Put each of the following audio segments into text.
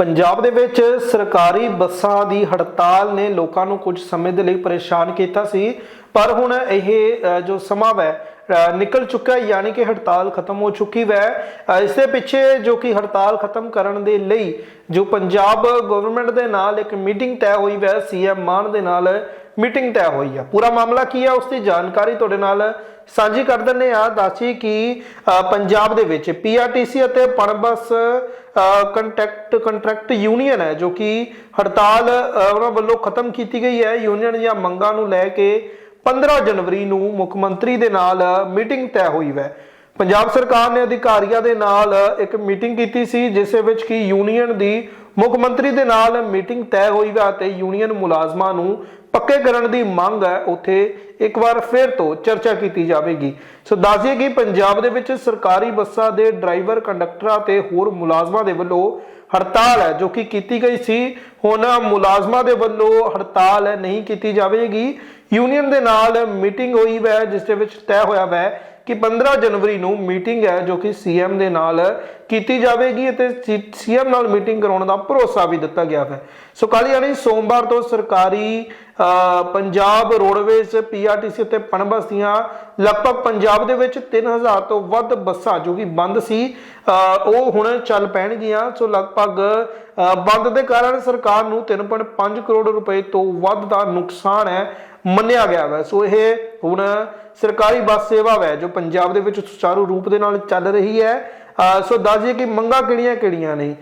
ਪੰਜਾਬ ਦੇ ਵਿੱਚ ਸਰਕਾਰੀ ਬੱਸਾਂ ਦੀ ਹੜਤਾਲ ਨੇ ਲੋਕਾਂ ਨੂੰ ਕੁਝ ਸਮੇਂ ਦੇ ਲਈ ਪਰੇਸ਼ਾਨ ਕੀਤਾ ਸੀ ਪਰ ਹੁਣ ਇਹ ਜੋ ਸਮਾਂ ਵੈ ਨਿਕਲ ਚੁੱਕਾ ਹੈ, ਯਾਨੀ ਕਿ ਹੜਤਾਲ ਖਤਮ ਹੋ ਚੁੱਕੀ ਵੈ। ਇਸ ਦੇ ਪਿੱਛੇ ਜੋ ਕਿ ਹੜਤਾਲ ਖਤਮ ਕਰਨ ਦੇ ਲਈ ਜੋ ਪੰਜਾਬ ਗਵਰਨਮੈਂਟ ਦੇ ਨਾਲ ਇੱਕ ਮੀਟਿੰਗ ਤੈਅ ਹੋਈ ਵੈ ਸੀਐਮ ਮਾਨ ਦੇ ਨਾਲ ਮੀਟਿੰਗ ਤੈਅ ਹੋਈ ਆ। ਪੂਰਾ ਮਾਮਲਾ ਕੀ ਹੈ ਉਸ ਦੀ ਜਾਣਕਾਰੀ ਤੁਹਾਡੇ ਨਾਲ ਸਾਂਝੀ ਕਰ ਦਿੰਨੇ ਆ। ਦਾਸੀ ਕਿ ਪੰਜਾਬ ਦੇ ਵਿੱਚ ਪੀਆਰਟੀਸੀ ਅਤੇ ਪਣਬਸ ਕੰਟਰੈਕਟ ਕੰਟਰੈਕਟ ਯੂਨੀਅਨ ਹੈ, ਜੋ ਕਿ ਹੜਤਾਲ ਉਹਨਾਂ ਵੱਲੋਂ ਖਤਮ ਕੀਤੀ ਗਈ ਹੈ। ਯੂਨੀਅਨ ਦੀਆਂ ਮੰਗਾਂ ਨੂੰ ਲੈ ਕੇ 15 ਜਨਵਰੀ ਨੂੰ ਮੁੱਖ ਮੰਤਰੀ ਦੇ ਨਾਲ ਮੀਟਿੰਗ ਤੈਅ ਹੋਈ ਹੈ ਪੰਜਾਬ ਸਰਕਾਰ ਨੇ ਅਧਿਕਾਰੀਆਂ ਦੇ ਨਾਲ ਇੱਕ ਮੀਟਿੰਗ ਕੀਤੀ ਸੀ, ਜਿਸ ਵਿੱਚ ਕਿ ਯੂਨੀਅਨ ਦੀ ਮੁੱਖ ਮੰਤਰੀ ਦੇ ਨਾਲ ਮੀਟਿੰਗ ਤੈਅ ਹੋਈ ਹੈ ਅਤੇ ਯੂਨੀਅਨ ਮੁਲਾਜ਼ਮਾਂ ਨੂੰ ਪੱਕੇ ਕਰਨ ਦੀ ਮੰਗ ਹੈ, ਉੱਥੇ ਇੱਕ ਵਾਰ ਫਿਰ ਤੋਂ ਚਰਚਾ ਕੀਤੀ ਜਾਵੇਗੀ। ਸੋ ਦੱਸਿਏ ਕਿ ਪੰਜਾਬ ਦੇ ਵਿੱਚ ਸਰਕਾਰੀ ਬੱਸਾਂ ਦੇ ਡਰਾਈਵਰ, ਕੰਡਕਟਰਾਂ ਤੇ ਹੋਰ ਮੁਲਾਜ਼ਮਾਂ ਦੇ ਵੱਲੋਂ ਹੜਤਾਲ ਹੈ, ਜੋ ਕਿ ਕੀਤੀ ਗਈ ਸੀ। ਹੁਣ ਮੁਲਾਜ਼ਮਾਂ ਦੇ ਵੱਲੋਂ ਹੜਤਾਲ ਨਹੀਂ ਕੀਤੀ ਜਾਵੇਗੀ। ਯੂਨੀਅਨ ਦੇ ਨਾਲ ਮੀਟਿੰਗ ਹੋਈ ਹੈ ਜਿਸ ਦੇ ਵਿੱਚ ਤੈਅ ਹੋਇਆ ਹੈ ਕਿ 15 ਜਨਵਰੀ ਨੂੰ ਮੀਟਿੰਗ ਹੈ ਜੋ ਕਿ ਸੀਐਮ ਦੇ ਨਾਲ ਕੀਤੀ ਜਾਵੇਗੀ ਅਤੇ ਸੀਐਮ ਨਾਲ ਮੀਟਿੰਗ ਕਰਾਉਣ ਦਾ ਭਰੋਸਾ ਵੀ ਦਿੱਤਾ ਗਿਆ ਹੈ। ਸੋ ਕੱਲ੍ਹ ਯਾਨੀ ਸੋਮਵਾਰ ਤੋਂ ਸਰਕਾਰੀ ਪੰਜਾਬ ਰੋਡਵੇਜ਼ ਪੀਆਰਟੀਸੀ ਅਤੇ ਪਣਬਸ ਦੀਆਂ ਲਗਭਗ ਪੰਜਾਬ ਦੇ ਵਿੱਚ 3000 ਤੋਂ ਵੱਧ ਬੱਸਾਂ ਜੋ ਕਿ ਬੰਦ ਸੀ ਅ, ਉਹ ਹੁਣ ਚੱਲ ਪੈਣਗੀਆਂ। ਸੋ ਲਗਭਗ ਬੰਦ ਦੇ ਕਾਰਨ ਸਰਕਾਰ ਨੂੰ 3.5 ਕਰੋੜ ਰੁਪਏ ਤੋਂ ਵੱਧ ਦਾ ਨੁਕਸਾਨ ਹੈ। ਮੰਨਿਆ ਗਿਆ ਹੈ ਸੋ ਇਹ ਹੁਣ ਸਰਕਾਰੀ ਬੱਸ ਸੇਵਾ ਹੈ ਜੋ ਪੰਜਾਬ ਦੇ ਵਿੱਚ ਸੁਚਾਰੂ ਰੂਪ ਦੇ ਨਾਲ ਚੱਲ ਰਹੀ ਹੈ। ਅ, ਸੋ ਦੱਸਿਏ ਕਿ ਮੰਗਾਂ ਕਿਹੜੀਆਂ ਕਿਹੜੀਆਂ ਨੇ?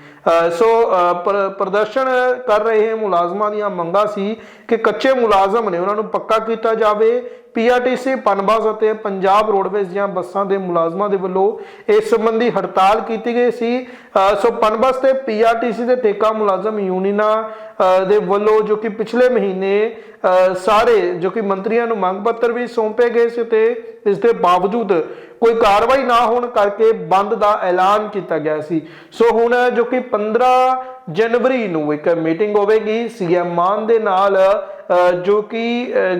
ਸੋ ਅ, ਪ੍ਰਦਰਸ਼ਨ ਕਰ ਰਹੇ ਮੁਲਾਜ਼ਮਾਂ ਦੀਆਂ ਮੰਗਾਂ ਸੀ ਕਿ ਕੱਚੇ ਮੁਲਾਜ਼ਮ ਨੇ ਉਹਨਾਂ ਨੂੰ ਪੱਕਾ ਕੀਤਾ ਜਾਵੇ। ਪੀਆਰਟੀਸੀ ਪਨਬਸ ਅਤੇ ਪੰਜਾਬ ਰੋਡਵੇਜ਼ ਦੀਆਂ ਬੱਸਾਂ ਦੇ ਮੁਲਾਜ਼ਮਾਂ ਦੇ ਵੱਲੋਂ ਇਸ ਸੰਬੰਧੀ ਹੜਤਾਲ ਕੀਤੀ ਗਈ ਸੀ। ਸੋ ਪਨਬਸ ਤੇ ਪੀਆਰਟੀਸੀ ਦੇ ਠੇਕਾ ਮੁਲਾਜ਼ਮ ਯੂਨੀਅਨਾਂ ਦੇ ਵੱਲੋਂ ਜੋ ਕਿ ਪਿਛਲੇ ਮਹੀਨੇ ਸਾਰੇ ਜੋ ਕਿ ਮੰਤਰੀਆਂ ਨੂੰ ਮੰਗ ਪੱਤਰ ਵੀ ਸੌਂਪੇ ਗਏ ਸੀ ਤੇ ਇਸ ਦੇ ਬਾਵਜੂਦ ਕੋਈ ਕਾਰਵਾਈ ਨਾ ਹੋਣ ਕਰਕੇ ਬੰਦ ਦਾ ਐਲਾਨ ਕੀਤਾ ਗਿਆ ਸੀ। ਸੋ ਹੁਣ ਜੋ ਕਿ 15 ਜਨਵਰੀ ਨੂੰ ਇੱਕ ਮੀਟਿੰਗ ਹੋਵੇਗੀ ਸੀਐਮ ਮਾਨ ਦੇ ਨਾਲ ਜੋ ਕਿ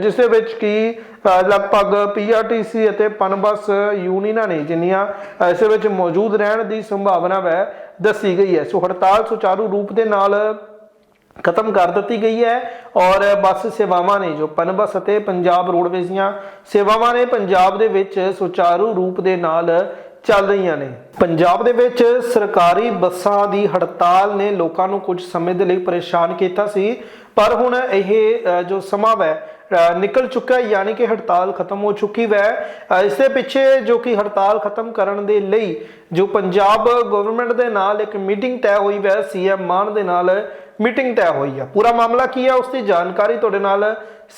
ਜਿਸ ਦੇ ਵਿੱਚ ਕਿ ਅ, ਲਗਭਗ ਪੀਆਰਟੀਸੀ ਅਤੇ ਪਨਬਸ ਯੂਨੀਅਨਾਂ ਨੇ ਜਿੰਨੀਆਂ ਅ, ਇਸ ਵਿੱਚ ਮੌਜੂਦ ਰਹਿਣ ਦੀ ਸੰਭਾਵਨਾ ਹੈ ਦੱਸੀ ਗਈ ਹੈ। ਸੋ ਹੜਤਾਲ ਸੁਚਾਰੂ ਰੂਪ ਦੇ ਨਾਲ ਖਤਮ ਕਰ ਦਿੱਤੀ ਗਈ ਹੈ ਔਰ ਬੱਸ ਸੇਵਾਵਾਂ ਨੇ ਜੋ ਪਨਬਸ ਅਤੇ ਪੰਜਾਬ ਰੋਡਵੇਜ਼ ਦੀਆਂ ਸੇਵਾਵਾਂ ਨੇ ਪੰਜਾਬ ਦੇ ਵਿੱਚ ਸੁਚਾਰੂ ਰੂਪ ਦੇ ਨਾਲ ਚੱਲ ਰਹੀਆਂ ਨੇ। ਪੰਜਾਬ ਦੇ ਵਿੱਚ ਸਰਕਾਰੀ ਬੱਸਾਂ ਦੀ ਹੜਤਾਲ ਨੇ ਲੋਕਾਂ ਨੂੰ ਕੁਝ ਸਮੇਂ ਦੇ ਲਈ ਪਰੇਸ਼ਾਨ ਕੀਤਾ ਸੀ, ਪਰ ਹੁਣ ਇਹ ਜੋ ਸਮਾਂ ਹੈ ਨਿਕਲ ਚੁੱਕਾ ਹੈ, ਯਾਨੀ ਕਿ ਹੜਤਾਲ ਖਤਮ ਹੋ ਚੁੱਕੀ ਹੈ ਇਸ ਦੇ ਪਿੱਛੇ ਜੋ ਕਿ ਹੜਤਾਲ ਖਤਮ ਕਰਨ ਦੇ ਲਈ ਜੋ ਪੰਜਾਬ ਗਵਰਨਮੈਂਟ ਦੇ ਨਾਲ ਇੱਕ ਮੀਟਿੰਗ ਤੈਅ ਹੋਈ ਹੈ ਸੀਐਮ ਮਾਨ ਦੇ ਨਾਲ ਮੀਟਿੰਗ ਤੈਅ ਹੋਈ ਆ। ਪੂਰਾ ਮਾਮਲਾ ਕੀ ਹੈ ਉਸ ਦੀ ਜਾਣਕਾਰੀ ਤੁਹਾਡੇ ਨਾਲ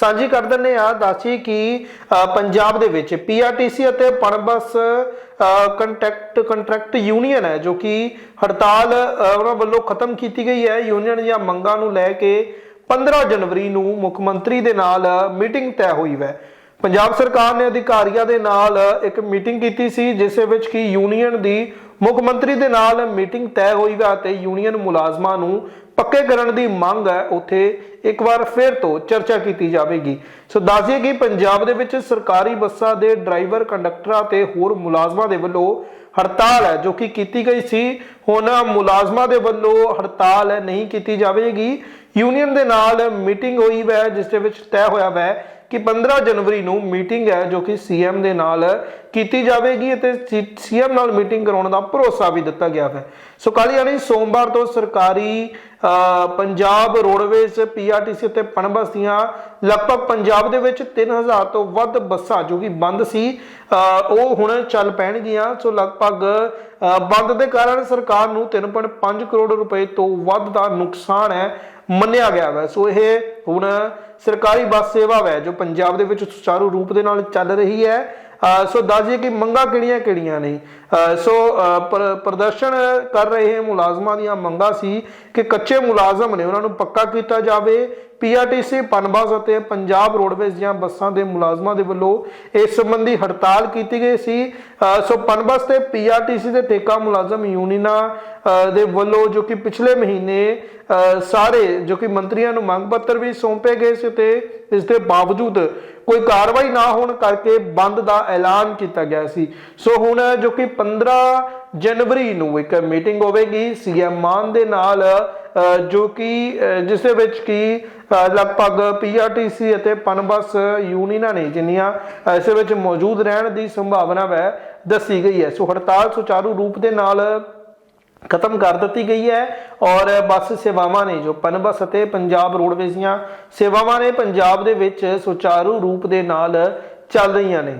ਸਾਂਝੀ ਕਰ ਦਿੰਨੇ ਆ ਦੱਸੀ ਕਿ ਪੰਜਾਬ ਦੇ ਵਿੱਚ ਪੀਆਰਟੀਸੀ ਅਤੇ ਪਣਬਸ ਕੰਟਰੈਕਟ ਕੰਟਰੈਕਟ ਯੂਨੀਅਨ ਹੈ, ਜੋ ਕਿ ਹੜਤਾਲ ਉਹਨਾਂ ਵੱਲੋਂ ਖਤਮ ਕੀਤੀ ਗਈ ਹੈ। ਯੂਨੀਅਨ ਦੀਆਂ ਮੰਗਾਂ ਨੂੰ ਲੈ ਕੇ 15 ਜਨਵਰੀ ਨੂੰ ਮੁੱਖ ਮੰਤਰੀ ਦੇ ਨਾਲ ਮੀਟਿੰਗ ਤੈਅ ਹੋਈ ਹੈ ਪੰਜਾਬ ਸਰਕਾਰ ਨੇ ਅਧਿਕਾਰੀਆਂ ਦੇ ਨਾਲ ਇੱਕ ਮੀਟਿੰਗ ਕੀਤੀ ਸੀ, ਜਿਸ ਵਿੱਚ ਕਿ ਯੂਨੀਅਨ ਦੀ ਮੁੱਖ ਮੰਤਰੀ ਦੇ ਨਾਲ ਮੀਟਿੰਗ ਤੈਅ ਹੋਈ ਹੈ ਅਤੇ ਯੂਨੀਅਨ ਮੁਲਾਜ਼ਮਾਂ ਨੂੰ ਪੱਕੇ ਕਰਨ ਦੀ ਮੰਗ ਹੈ, ਉੱਥੇ ਇੱਕ ਵਾਰ ਫਿਰ ਤੋਂ ਚਰਚਾ ਕੀਤੀ ਜਾਵੇਗੀ। ਸੋ ਦੱਸਿਏ ਕਿ ਪੰਜਾਬ ਦੇ ਵਿੱਚ ਸਰਕਾਰੀ ਬੱਸਾਂ ਦੇ ਡਰਾਈਵਰ, ਕੰਡਕਟਰਾਂ ਤੇ ਹੋਰ ਮੁਲਾਜ਼ਮਾਂ ਦੇ ਵੱਲੋਂ ਹੜਤਾਲ ਹੈ, ਜੋ ਕਿ ਕੀਤੀ ਗਈ ਸੀ। ਹੁਣ ਮੁਲਾਜ਼ਮਾਂ ਦੇ ਵੱਲੋਂ ਹੜਤਾਲ ਨਹੀਂ ਕੀਤੀ ਜਾਵੇਗੀ। ਯੂਨੀਅਨ ਦੇ ਨਾਲ ਮੀਟਿੰਗ ਹੋਈ ਹੈ ਜਿਸ ਦੇ ਵਿੱਚ ਤੈਅ ਹੋਇਆ ਹੈ ਕਿ 15 ਜਨਵਰੀ ਨੂੰ ਮੀਟਿੰਗ ਹੈ, ਜੋ ਕਿ ਸੀਐਮ ਦੇ ਨਾਲ ਕੀਤੀ ਜਾਵੇਗੀ ਅਤੇ ਸੀਐਮ ਨਾਲ ਮੀਟਿੰਗ ਕਰਾਉਣ ਦਾ ਭਰੋਸਾ ਵੀ ਦਿੱਤਾ ਗਿਆ ਹੈ ਸੋ ਕੱਲ੍ਹ ਯਾਨੀ ਸੋਮਵਾਰ ਤੋਂ ਸਰਕਾਰੀ ਅ, ਪੰਜਾਬ ਰੋਡਵੇਜ਼ ਪੀਆਰਟੀਸੀ ਅਤੇ ਪਣਬਸ ਦੀਆਂ ਲਗਭਗ ਪੰਜਾਬ ਦੇ ਵਿੱਚ 3000 ਤੋਂ ਵੱਧ ਬੱਸਾਂ ਜੋ ਕਿ ਬੰਦ ਸੀ ਉਹ ਹੁਣ ਚੱਲ ਪੈਣਗੀਆਂ। ਸੋ ਲਗਭਗ ਅ, ਬੰਦ ਦੇ ਕਾਰਨ ਸਰਕਾਰ ਨੂੰ 3.5 ਕਰੋੜ ਰੁਪਏ ਤੋਂ ਵੱਧ ਦਾ ਨੁਕਸਾਨ ਹੈ ਮੰਨਿਆ ਗਿਆ ਹੈ ਸੋ ਇਹ ਹੁਣ ਸਰਕਾਰੀ ਬੱਸ ਸੇਵਾ ਹੈ ਜੋ ਪੰਜਾਬ ਦੇ ਵਿੱਚ ਸੁਚਾਰੂ ਰੂਪ ਦੇ ਨਾਲ ਚੱਲ ਰਹੀ ਹੈ। ਅ, ਸੋ ਦੱਸਿਏ ਕਿ ਮੰਗਾਂ ਕਿਹੜੀਆਂ ਕਿਹੜੀਆਂ ਨੇ? ਸੋ ਅ, ਪ੍ਰਦਰਸ਼ਨ ਕਰ ਰਹੇ ਮੁਲਾਜ਼ਮਾਂ ਦੀਆਂ ਮੰਗਾਂ ਸੀ ਕਿ ਕੱਚੇ ਮੁਲਾਜ਼ਮ ਨੇ ਉਹਨਾਂ ਨੂੰ ਪੱਕਾ ਕੀਤਾ ਜਾਵੇ। ਪੀਆਰਟੀਸੀ ਪਨਬਸ ਅਤੇ ਪੰਜਾਬ ਰੋਡਵੇਜ਼ ਦੀਆਂ ਬੱਸਾਂ ਦੇ ਮੁਲਾਜ਼ਮਾਂ ਦੇ ਵੱਲੋਂ ਇਸ ਸੰਬੰਧੀ ਹੜਤਾਲ ਕੀਤੀ ਗਈ ਸੀ। ਸੋ ਪਨਬਸ ਤੇ ਪੀਆਰਟੀਸੀ ਦੇ ਠੇਕਾ ਮੁਲਾਜ਼ਮ ਯੂਨੀਅਨਾਂ ਦੇ ਵੱਲੋਂ ਜੋ ਕਿ ਪਿਛਲੇ ਮਹੀਨੇ ਅ, ਸਾਰੇ ਜੋ ਕਿ ਮੰਤਰੀਆਂ ਨੂੰ ਮੰਗ ਪੱਤਰ ਵੀ ਸੌਂਪੇ ਗਏ ਸੀ ਤੇ ਇਸ ਦੇ ਬਾਵਜੂਦ ਕੋਈ ਕਾਰਵਾਈ ਨਾ ਹੋਣ ਕਰਕੇ ਬੰਦ ਦਾ ਐਲਾਨ ਕੀਤਾ ਗਿਆ ਸੀ। ਸੋ ਹੁਣ ਜੋ ਕਿ 15 ਜਨਵਰੀ ਨੂੰ ਇੱਕ ਮੀਟਿੰਗ ਹੋਵੇਗੀ ਸੀਐਮ ਮਾਨ ਦੇ ਨਾਲ ਜੋ ਕਿ ਅ, ਜਿਸ ਦੇ ਵਿੱਚ ਕੀ ਅ, ਲਗਭਗ ਪੀਆਰਟੀਸੀ ਅਤੇ ਪਨਬਸ ਯੂਨੀਅਨਾਂ ਨੇ ਜਿੰਨੀਆਂ ਅ, ਇਸ ਵਿੱਚ ਮੌਜੂਦ ਰਹਿਣ ਦੀ ਸੰਭਾਵਨਾ ਹੈ ਦੱਸੀ ਗਈ ਹੈ। ਸੋ ਹੜਤਾਲ ਸੁਚਾਰੂ ਰੂਪ ਦੇ ਨਾਲ ਖਤਮ ਕਰ ਦਿੱਤੀ ਗਈ ਹੈ ਔਰ ਬੱਸ ਸੇਵਾਵਾਂ ਨੇ ਜੋ ਪਨਬਸ ਅਤੇ ਪੰਜਾਬ ਰੋਡਵੇਜ਼ ਦੀਆਂ ਸੇਵਾਵਾਂ ਨੇ ਪੰਜਾਬ ਦੇ ਵਿੱਚ ਸੁਚਾਰੂ ਰੂਪ ਦੇ ਨਾਲ ਚੱਲ ਰਹੀਆਂ ਨੇ।